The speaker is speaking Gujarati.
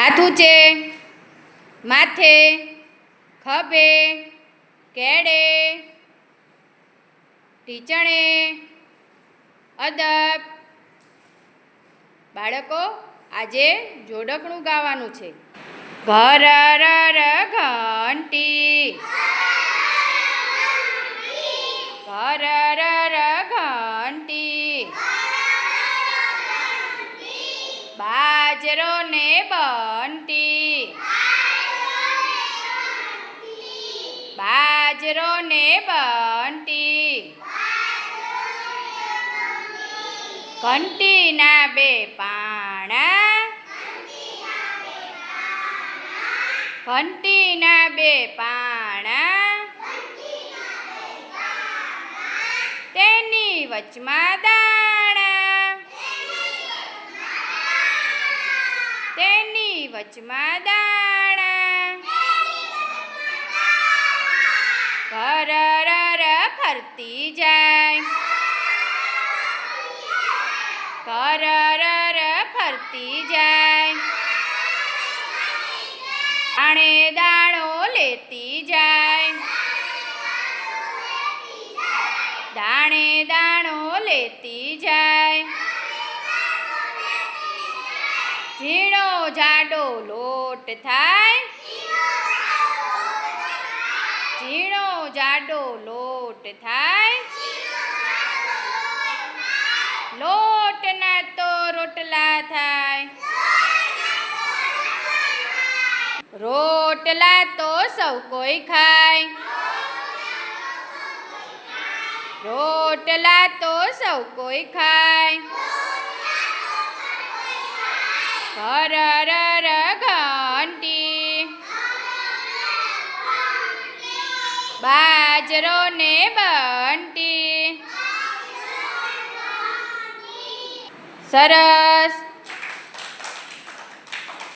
હાથ ઊંચે માથે ખભે કેડે ટીચણે અદબ. બાળકો આજે જોડકણું ગાવાનું છે. ઘર ર ઘંટી. ઘર ર ઘંટી બાજરો ને બંટી બાજરો ને બંટી ઘંટીના બે પાણા. ઘંટીના બે પાણા. તેની વચમાં દાણા તેની વચમાં દાણા. કરર ફરતી જાય. કરર ફરતી જાય. આણે દાણો લેતી જાય. દાણે દાણો લેતી ઝીણો જાડો લોટ થાય. ઝીણો જાડો લોટ થાય. લોટના તો રોટલા થાય. રોટલા તો સૌ કોઈ ખાય. રોટલા તો સૌ કોઈ ખાય. ઘર ર ઘંટી બાજરો ને બંટી. સરસ.